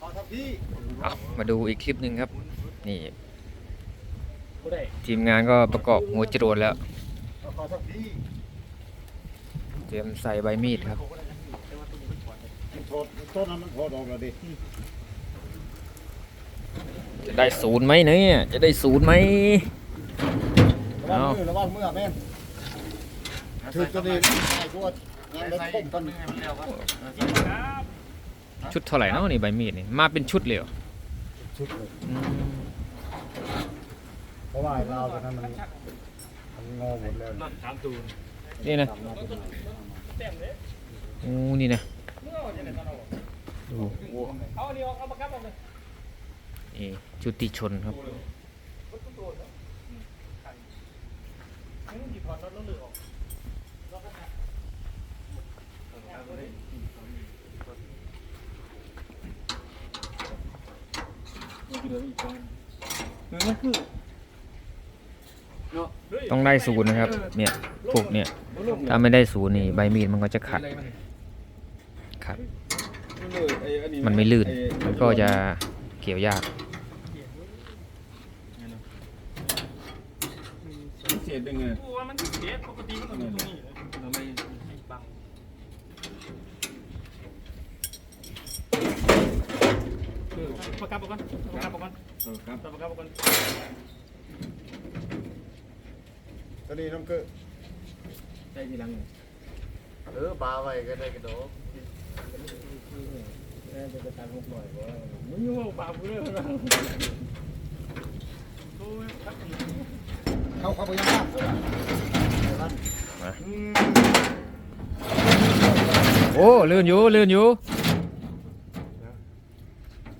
ขอทับพี่เอามาดูอีกคลิปหนึ่งครับ นี่บ่ได้ทีมงานก็ประกอบหัวจรวดแล้วขอทับพี่เตรียมใส่ใบมีดครับมันโทษต้นนั้นมันโทษออกแล้วดิจะได้ศูนย์ไหมเนี่ย จะได้ศูนย์ไหมระวังเอามือระวังมือแม่นถือตัวนี้ไอ้พวกงานรถพุ่งต้น ชุดเท่าไหร่เนาะนี่ใบมีดนี่มาเป็นชุดเลยเหรอชุดเลยอืมเพราะว่าเราตอนนั้นมันมันงอหมดแล้วนั่นถามตูนนี่นะทำมาเป็นแต้มเด้โอ้นี่นะเมื่อจะได้ตอนเอาดูเอาอันนี้ออก เอามากับออกเลยนี่ชุติชนครับมึงสิถอดน็อตแล้วเลือกออกต้องได้ศูนย์นะครับ เนี่ยพวกเนี่ยถ้าไม่ได้ศูนย์นี่ใบมีดมันก็จะขัดขัดมันไม่ลื่นมันก็จะเกี่ยวยากเสียดยังไงกูว่ามันเสียปกติมันต้องอยู่ตรงนี้เราไม่บังเออ ประกับก่อนประกับก่อนครับประกับก่อนตัวนี้น้องเกิดได้ทีหลังเออปลาไว้ก็ได้กระโดดจะจะตามลูกหน่อยว่ามึงอยู่ว่าบาปกูเลยนะโอ้ยครับเข้าเข้าไปยังบ้านโอ้ลื่นอยู่ลื่นอยู่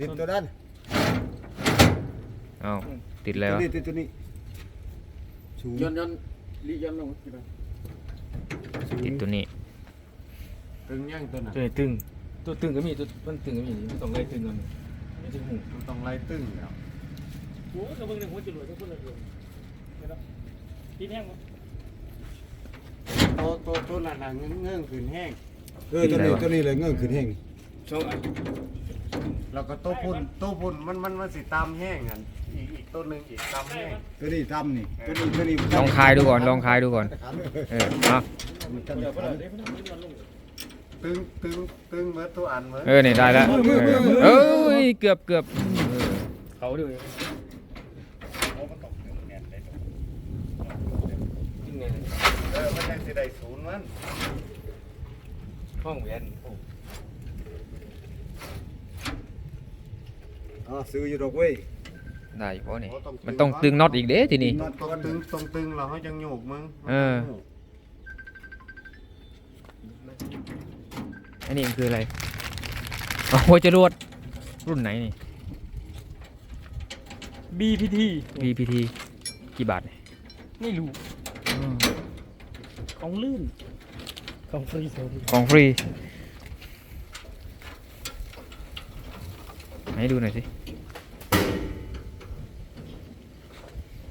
ติดตัวนั้นเอ้าติดแล้ว ตัวนี้ติดตัวนี้ชูย้อนย้อนลีย้อนลงกี่ไปติดตัวนี้ ตึงย่างตัวน่ะตัวไหนตึง ตัวตึงก็มีตัวมันตึงก็มีมันต้องไล่ตึงกันไม่ใช่หูมันต้องไล่ตึงแล้วโอ้กระเบื้องหนึ่งหัวจรวดทั้งคนละเรื่องเห็นปะตีนแห้งมั้ตัวตัวตัวนั้นน่ะเงื่อนเงื่อนขืนแห้งเออตัวนี้ตัวนี้เลยเงื่อนขึ้นแห้งโชว์อัน แล้วก็ตัวพุ่นตัวพุ่นมันมันมันสิตามแห้งอันอีกอีกตัวหนึ่งอีกตามแห้งตัวนี้ทำนี่ตัวนี้ตัวนี้ลองคายดูก่อนลองคายดูก่อนเออเอากันเดี๋ยวขัเดี๋ยนวเดี๋ยวมันมันลงตึงตึงตึงเหมือนตัวอันเหมือนเออเนี่ยได้แล้วเออเอ้ยเกือบเกือบเออเขาด้วยจริงไงเออมันยังสิได้ศูนย์มันห้องเวียน อ๋อซื้ออยู่ดอกเว้ย ได้เพราะนี่มันต้องตึงน็อตอีกเด้ทีนี้น็อตต้องตึงต้องตึงเราเขายังโยกมึงเออ อันนี้มันคืออะไรอ๋อหัวจรวดรุ่นไหนนี่บีพีที BPT กี่บาทเนี่ยไม่รู้อืมของลื่นของฟรีโซนของฟรี ให้ดูหน่อยสิ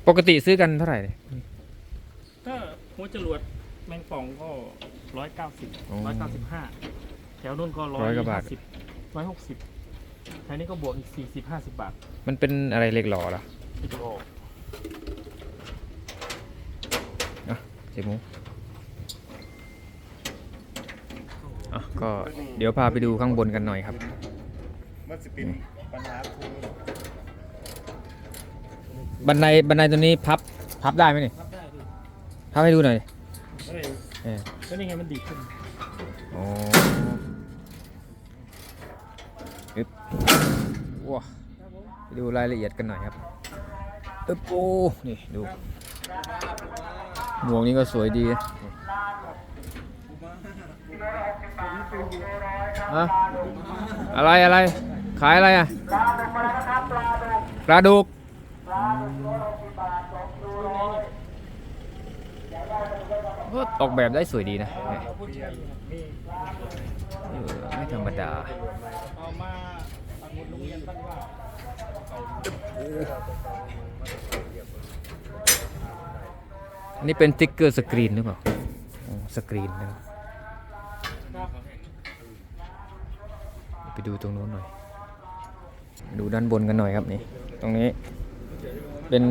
ปกติซื้อกันเท่าไหร่เนี่ยถ้าหัวจรวดแมงป่องก็ร้อยเก้าสิบโอ้ร้อยเก้าสิบห้าแถวนู้นก็ร้อยร้อยกว่าบาทสิบร้อยหกสิบแถวนี้ก็บวกอีกสี่สิบห้าสิบบาท มันเป็นอะไรเหล็กหล่อเหรออีกโอเจมูอะก็เดี๋ยวพาไปดูข้างบนกันหน่อยครับมันสิเป็นปัญหาคูบันไดบันไดตัวนี้พับพับได้ไหมเนี่ยรับได้ดิพับให้ดูหน่อยเฮ้ยเออก็นี่ไงมันดีขึ้นโอ้อึ๊บว้าไปดูรายละเอียดกันหน่อยครับอึ๊บโอ้นี่ดูหมวกนี้ก็สวยดีนะฮะอะไรอะไร ขายอะไรอะ ปลาดุกก็ออกแบบได้สวยดีนะเนี่ยเอาพูดใช่มีเออไม่ธรรมดาเอามาปักหมุดโรงเรียนบ้านว่าอันนี้เป็นติ๊กเกอร์สกรีนหรือเปล่าอ๋อสกรีนนะครับไปดูตรงโน้นหน่อย ดูด้านบนกันหน่อยครับนี่ตรงนี้เป็น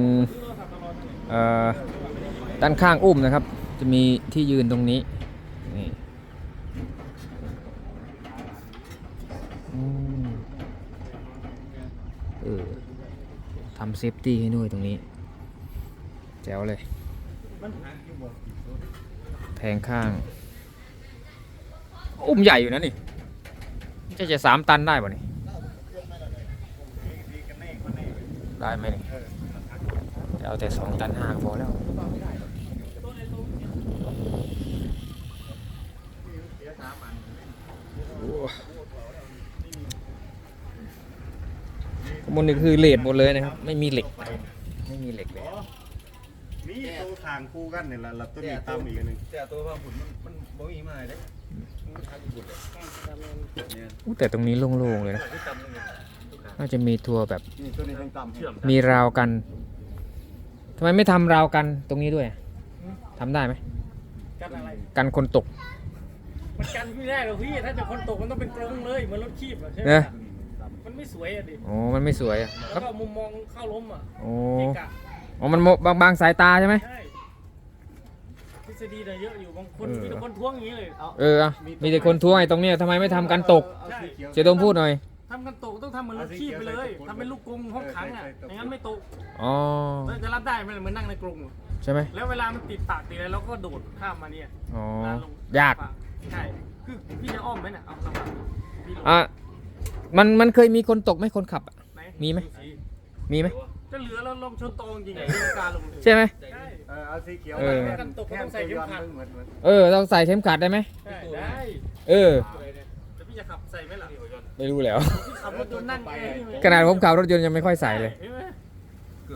ด้านข้างอุ้มนะครับ จะมีที่ยืนตรงนี้นี่เออทำเซฟตี้ให้ด้วยตรงนี้ แจ๋วเลย แทงข้าง อุ้มใหญ่อยู่นะนี่จะจะสามตันได้ป่ะนี่ ได้ไหมนี่จะเอาแต่สองตันห้าก็พอแล้วข้างบนนี่คือเลดหมดเลยนะครับ ไม่มีเหล็ก ไม่มีเหล็กเลยนี่ตัวทางคู่กันนี่แหละแล้วตัวนี้ตามอีกอันหนึงแต่ตัวพังผุนมันมันบ่มีมาเลยมันทางญี่ปุ่นเลยเนี่ยอู้แต่ตรงนี้โล่งๆเลยนะที่ตำ นึงเนี่ยน่าจะมีทัวร์แบบนี่ตัวนี้ทางต่ำเชื่อมมีราวกันทำไมไม่ทำราวกันตรงนี้ด้วยทำได้ไหมกันอะไรกันคนตกมันกันไม่ได้หรอกพี่ถ้าจะคนตกมันต้องเป็นกรงเลยเหมือนรถคีบอะใช่ไหมเนอะมันไม่สวยอะดิอ๋อมันไม่สวยอะแล้วก็มุมมองเข้าล้มอะโอ้เกะกะอ๋อมันโมบางบางสายตาใช่ไหมใช่ทฤษฎีน่ะเยอะอยู่บางคนเออมีแต่คนท้วงอย่างนี้เลย เอออะมีแต่คนท้วงไอ้ตรงเนี้ยทำไมไม่ทำกันตกใช่เจดมพูดหน่อย ทำกันตกต้องทำเหมือนรถคีบไปเลยทำเป็นลูกกรงห้องขังอะไม่งั้นไม่ตกอ๋อแล้วจะรับได้ไหมเหมือนนั่งในกรงอะใช่ไหมแล้วเวลามันติดปากติดอะไรเราก็โดดข้ามมาเนี่ยอ๋อเวลลงยากปใช่คือพี่จะอ้อมไหมเนี่ยเอาลองพี่ลงอะมันมันเคยมีคนตกไหมคนขับอะไหนมีไหมมีไหมจะเหลือแล้วลมชนโตจริงๆอะที่การลงใช่ไหมใช่เออเอาสีเขียวเออกันตกก็ต้องใส่เข็มขัดเหมือนเหมือนเออต้องใส่เข็มขัดได้ไหมใช่ได้เออแต่พี่จะขับใส่ไหมล่ะ ไม่รู้แล้วพี่ขับรถยนต์นั่งเองนี่ไหมขนาดผมขับรถยนต์ยังไม่ค่อยใส่เลยห็นไหม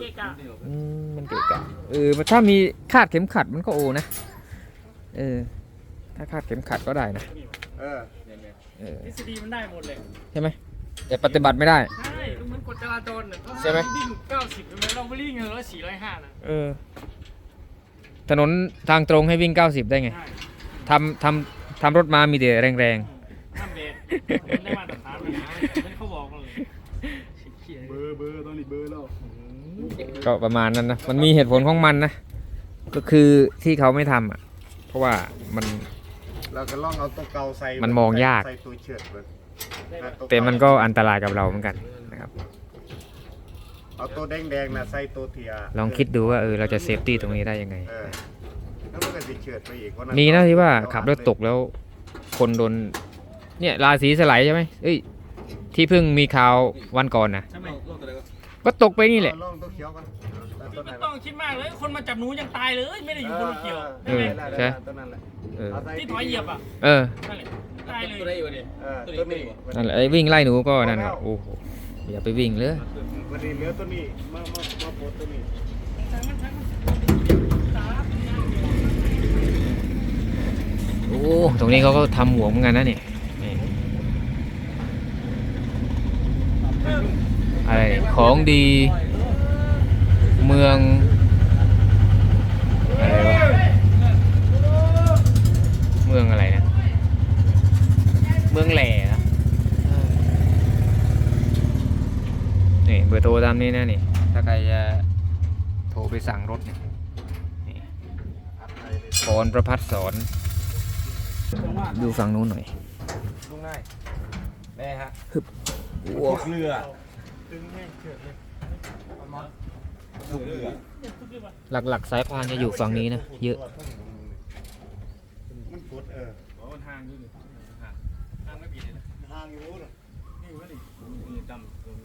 เกะกะอืมมันเกะกะเออถ้ามีคาดเข็มขัดมันก็โอนะ เออ ถ้าคาดเข็มขัดก็ได้นะ เออเออ ทฤษฎีมันได้หมดเลยใช่ไหม แต่ปฏิบัติไม่ได้ ใช่เหมือนกฎจราจรน่ะใช่ไหม วิ่ง90ใช่ไหมเราไม่วิ่งเงินร้อยสี่ร้อยห้านะเออ ถนนทางตรงให้วิ่ง 90 ได้ไงใช่ทำทำทำรถมามีแต่แรงห้ามเบรกมันได้มาตรฐานเลยนะ ไม่เขาบอกเบอร์เบอร์ตอนนี้เบอร์แล้วก็ประมาณนั้นนะ มันมีเหตุผลของมันนะ ก็คือที่เขาไม่ทำอะ เพราะว่ามัน เราก็ลองเอาตัวเก่าใส่มันมองยาก ใส่ตัวเฉิดเบิดแต่มันก็อันตรายกับเราเหมือนกันนะครับ เอาตัวแดงๆนะใส่ตัวเทียลองคิดดูว่าเออเราจะเซฟตี้ตรงนี้ได้ยังไง เออแล้วมันก็สิเฉิดไปอีกว่ามีนะที่ว่าขับรถตกแล้ว คนโดน เนี่ยราศีสไลด์ใช่ไหมเอ้ย ที่เพิ่งมีข่าววันก่อนนะใช่ไหมลงตัวไหนก็ก็ตกไปนี่แหละ ลองตัวเขียวกันแล้วตัวไหนไม่ต้องคิดมากเลย คนมาจับหนูยังตายเลย ไม่ได้อยู่บนรถเกี่ยวเอใช่อไหมใช่ตัวนั้นแหละเออเอาใส่ที่ถอยเหยียบอะเออนั่นแหละตายเลตัวไหนยอยู่นี่เออตัวนี้นั่นแหละไอ้วิ่งไล่หนูก็นั่นก็โอ้โหอย่าไปวิ่งเลยวันนี้เหลือตัวนี้มามามาโพสตัวนี้ช่างมันช่างมันตาโอ้ตรงนี้เขาก็ทำหัวเหมือนกันนะเนี่ยนี่ อะไรของดีเมืองอะไรวะเมืองอะไรนะ เมืองแหล่นะนี่เบอร์โทรตามนี้นะนี่ ถ้าใครจะโทรไปสั่งรถเนี่ยนี่พรประพัฒสอน ดูฝั่งนู้นหน่อยลุงง่ายแม่ฮะ ว้าเรือตึงแห้งเฉื่อยเลยลูกเรือหลักๆ สายพานจะอยู่ฝั่งนี้นะ เยอะ มันกดเอออ๋อมันห่างอยู่นี่ห่างห่างไม่ปีเลยนะทางอยู่น่ะนี่วะนี่นี่ดำตรง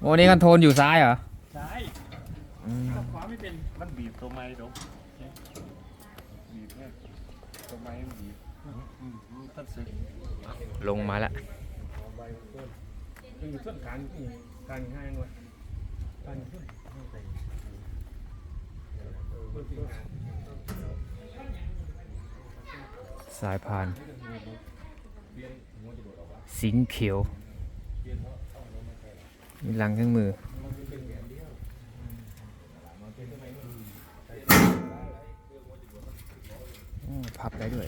โอ้นี่กันโทนอยู่ซ้ายเหรอ ซ้ายอืมกับขวาไม่เป็น มันบีบตัวไม้ดอกบีบเนี่ยตัวไม้มันบีบอืมมันตัดสึก ลงมาละสายพาน สิงเขียวมีลังเครื่องมือ พับได้ด้วย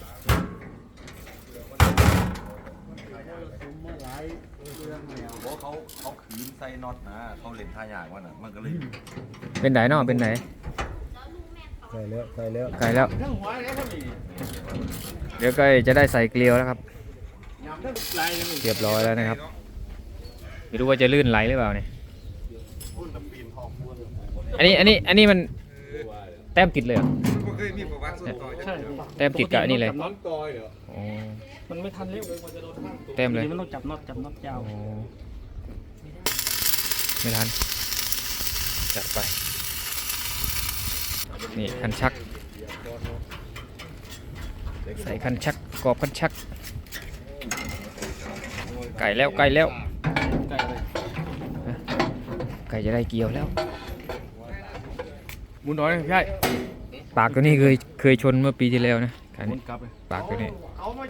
เรื่องแล้วเพราะเขาเขาขืนใส่น็อตนะเขาเล่นท่ายากว่าน่ะมันก็เลยเป็นไหนเนาะเป็นไหนใส่แล้วใส่แล้วไกลแล้ว ทั้งหัวเลยครับนี่เดี๋ยวก็จะได้ใส่เกลียวแล้วครับ ยำทั้งลายเลยนี่เรียบร้อยแล้วนะครับ ไม่รู้ว่าจะลื่นไหลหรือเปล่าเนี่ยพุ่นตะปีนหอกพุ่นอันนี้อันนี้อันนี้มันแต้มติดเลยเหรอก็เคยมีประวัติส่วนตัวใช่แต้มติดกับอันนี้เลยจับน็อตตอยเหรออ๋อ มันไม่ทันเร็วแต้มเลยมันต้องจับน็อตจับน็อตยาวอ๋อไม่ทัน จัดไป นี่คันชัก ใส่คันชักกรอบคันชัก ไก่แล้วไก่แล้ว ไกลเลยไก่จะได้เกี่ยวแล้วมุนน้อยใช่ปากตัวนี้เคยเคยชนเมื่อปีที่แล้วนะ คันมุนี้นกลับเลยปากตัวนี้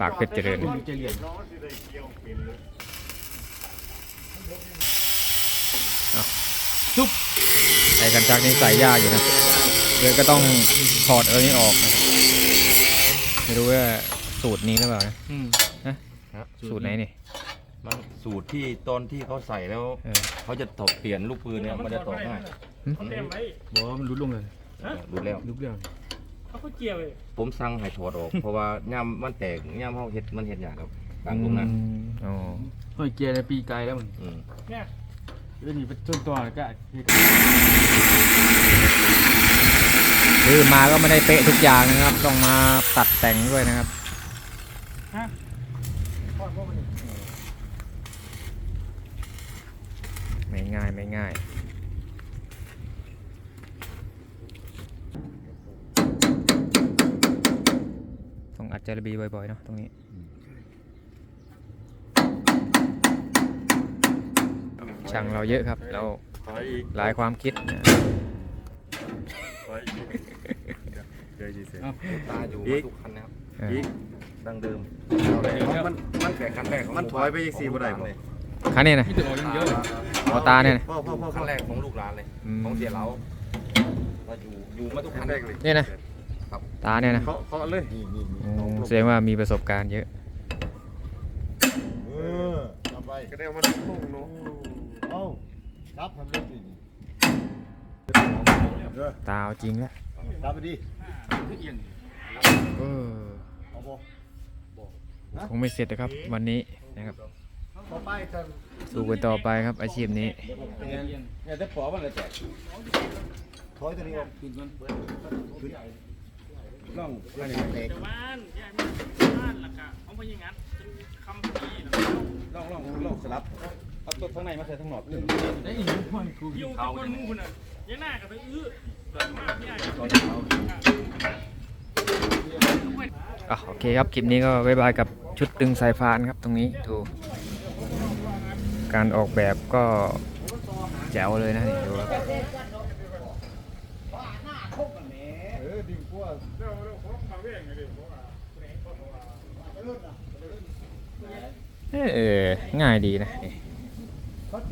ปากเพชรเจริญเจริญน้องสิได้เกี่ยวเป็นเลยไอ้คันชักนี่ใส่ยากอยู่นะเลยก็ต้องถอดเออนี้ออกนะไม่รู้ว่าสูตรนี้หรือเปล่านะอืมสูตรไหนนี่มันสูตรที่ตอนที่เขาใส่แล้วเออ เขาจะถอดเปลี่ยนลูกปืนเนี่ยมันจะถอดง่ายเขาเต็มไว้บอกว่ามันรุดลงเลย ดูแล้วลุกเรื่อง เขาก็เกี่ยวเลยผมสั่งให้ถอดออก เพราะว่าย่ามมันแตกย่ามเขาเห็ดมันเห็ดยากครับบางตรงนั้นอืมอ๋อเฮ้ยเกียร์ในปีไกลแล้วมันอืมเนี่ยเรื่องนี้เป็นต้นตัวแล้วก็เฮ็ดคือมาก็ไม่ได้เป๊ะทุกอย่างนะครับ ต้องมาตัดแต่งด้วยนะครับไม่ง่ายไม่ง่ายต้องอัด จารบีบ่อยๆเนาะตรงนี้ช่างเราเยอะครับ เราหลายความคิดอีกเดี๋ยวจีเสร็จตาอยู่มาทุกคันนะครับอีกดังเดิมมันมันแต่คันแรกของมันถอยไปอีกสี่บ่ได้บ่เลยคันนี้นะพ่ออกยังตาเนี่ยพ่อพ่อพ่อคันแรกของลูกหลานเลยของเสียเราเราอยู่อยู่มาทุกคันแรกเลยเนี่ยนะ ตาเนี่ยนะเคาะเคาะเลยนี่นี่นี่โอ้แสดงว่ามีประสบการณ์เยอะ เออเอาไปก็ได้เอามันพุ่งเนาะเอาครับทำเรื่องนี้เออตาเอาจริงแล้วกลับไปดิเออเอาบ่คงไม่เสร็จนะครับ วันนี้นะครับต่อไปกันสู้กันต่อไปครับอาชีพนี้ เนี่ยแต่ปอมันเลยแตกถอยตัวนี้ออกขึ้นมัน ล่องอันนี้เตะแต่บ้านยายบ้านหลักอะเอาไปอยังงั้นจนคำพีล้วลองลองลองสลับเอาตัวข้างในมาใส่ข้างนอกได้อีกพ่อกูอยู่ตะคนมูคุณอะยังหน้ากับไปอื้อเกิดมากพี่ใหญ่อะโอเคครับ คลิปนี้ก็บายบายกับชุดตึงสายพานครับตรงนี้ดูการออกแบบก็แจ๋วเลยนะดูครับ เออดิ่งกลัว เออง่ายดีนะนี่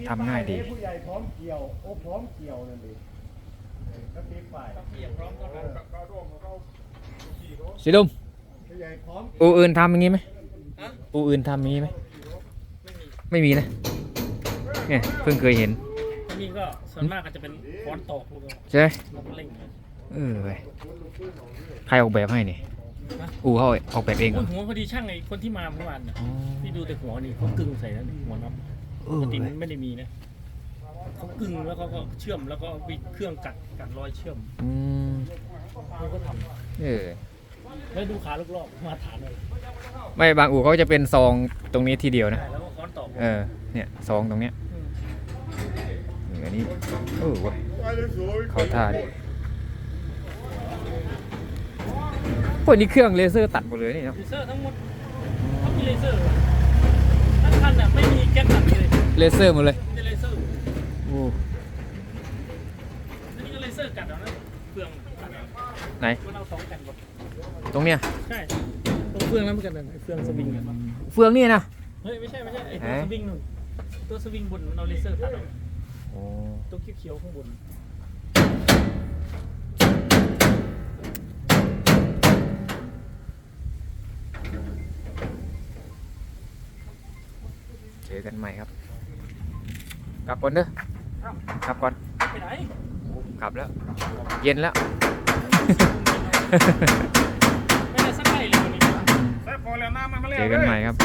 ทำง่ายดี ผู้ใหญ่พร้อมเกี่ยวโอ้พร้อมเกี่ยวนั่นดิก็ตีฝ่ายสิลุมผู้ใหญ่พร้อมอูอื่นทำอย่างงี้ไหมอูอื่นทำอย่างงี้ไหมไม่มีนะเนี่ยเพิ่งเคยเห็นนี่ก็ส่วนมากก็จะเป็นค้อนตอกลูกใช่ไหมลูกเล่งเออไปใครออกแบบให้นี่ อูเขาออกแบบเองเหรโอ้อยหัวพอดีช่างไอ้คนที่มาเมื่อวานน่ะอ๋อพี่ดูแต่หัวนี่เขากึ่งใส่แล้วนี่หัวน็อตเอปอกติเว้มัยนไม่ได้มีนะเขากึ่งแล้วเขาก็เชื่อมแล้วก็มีเครื่องกัดกัดรอยเชื่อมอืมเขาก็ทเออำแล้วดูขาลูกรอบมาฐานเลยไม่บางอู่เขาจะเป็นซองตรงนี้ทีเดียวนะใช่แล้วก็ค้อนตอกเออเนี่ยซองตรงเนี้ยมเอออันนี้เออเว้ยเขาท่าดิ พวกนี้เครื่องเลเซอร์ตัดหมดเลยนี่เนาะเลเซอร์ทั้งหมดเขามีเลเซอร์ทั้งคันน่ะไม่มีแก๊สตัดเลยเลเซอร์หมดเลยมีเลเซอร์โอ้อันนี้ก็เลเซอร์กัดเอานะเฟืองกัดเอาไหนมันเอาสองกันหมดตรงเนี้ยใช่ตรงเฟืองนั้นเหมือนกันนะไอ้เฟืองสวิงอะเฟืองนี่นะเฮ้ยไม่ใช่ไม่ใช่ไอ้ตัวเอ๊ะสวิงนู่นตัวสวิงบนมันเอาเลเซอร์ตัดเอาโอ้ตัวเขียวๆข้างบน เจอกันใหม่ครับ กลับก่อนเด้อกลับก่อนไปไหนกลับแล้ว เย็นแล้ว ไม่ได้สักไก่เลยวันนี้ ใส่พอแล้วน้ำมันมาแล้วเจอกันใหม่ครับ